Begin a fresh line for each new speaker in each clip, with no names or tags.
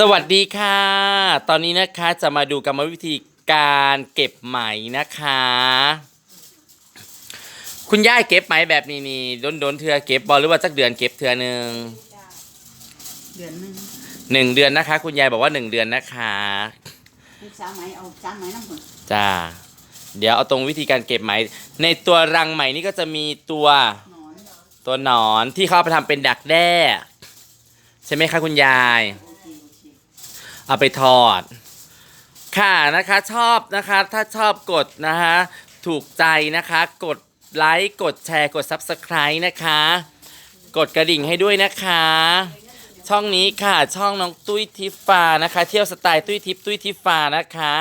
สวัสดีค่ะ ตอนนี้นะคะจะมาดูกรรมวิธีการเก็บไหมนะคะ คุณย่ายเก็บไหมแบบนี้นี่โดนโดนๆเทือเก็บบอหรือว่าสักเดือนเก็บเทือหนึ่ง
เดือนหนึง
หนึ่งเดือนนะคะ คุณยายบอกว่าหนึ่งเดือนนะคะ
ลูกสาวไหมเอาจานไหมน้ำผล
จ้าเดี๋ยวเอาตรงวิธีการเก็บไหม ในตัวรังไหมนี่ก็จะมีตัว
หนอน
ตัวหนอนที่เขาเอาไปทำเป็นดักแด้ ใช่ไหมคะคุณยาย
โอเคโอเค
เอาไปทอด ค่ะนะคะชอบนะคะ ถ้าชอบกดนะคะถูกใจนะคะ กดไลค์กดแชร์กด Subscribe นะคะ กดกระดิ่งให้ด้วยนะคะ ช่องนี้ค่ะช่องน้องตุ้ยทิฟานะคะ เที่ยวสไตล์ตุ้ยทิพย์ตุ้ยทิฟานะคะ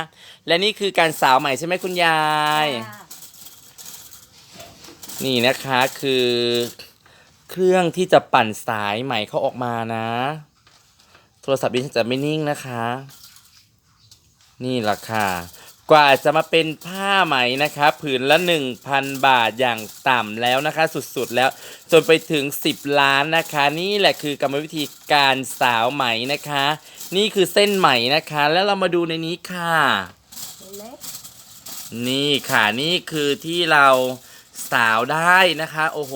และนี่คือการสาวใหม่ใช่ไหมคุณยาย นี่นะคะคือ เครื่องที่จะปั่นสายใหม่เขาออกมานะ โทรศัพท์ดิฉันจะไม่นิ่งนะคะ นี่แหละค่ะ กว่าจะมาเป็นผ้าไหมนะคะ ผืนละ 1,000 บาทอย่างต่ำแล้วนะคะ สุดๆแล้ว จนไปถึง 10 ล้านนะคะ นี่แหละคือกรรมวิธีการสาวไหมนะคะ นี่คือเส้นไหมนะคะ แล้วเรามาดูในนี้ค่ะ
เล็ก
นี่ค่ะนี่คือที่เราสาวได้นะคะ โอ้โห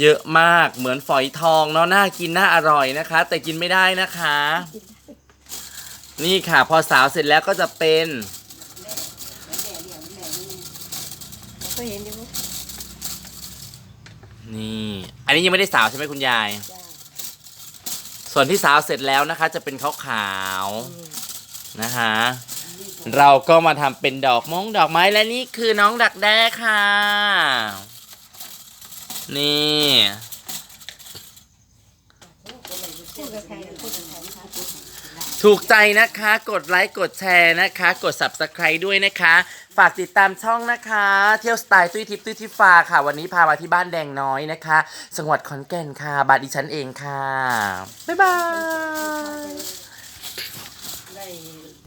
เยอะมากเหมือนฝอยทองเนาะน่ากินน่าอร่อยนะคะ แต่กินไม่ได้นะคะ นี่ค่ะ พอสาวเสร็จแล้วก็จะเป็น
นี่
ก็เห็นอยู่
นี่ อันนี้ยังไม่ได้สาวใช่ไหมคุณยาย ส่วนที่สาวเสร็จแล้วนะคะ จะเป็นขาวขาวนะคะเราก็มาทำเป็นดอกมงดอกไม้และนี่คือน้องดักแด้ค่ะ นี่ ถูกใจนะคะ กดไลค์ กดแชร์นะคะ กด subscribe ด้วยนะคะ ฝากติดตามช่องนะคะ เที่ยวสไตล์ตุ้ยทิพย์ตุ้ยทิพฟ้าค่ะ วันนี้พามาที่บ้านแดงน้อยนะคะ จังหวัดขอนแก่นค่ะ บาดิฉันเองค่ะ บ๊ายบาย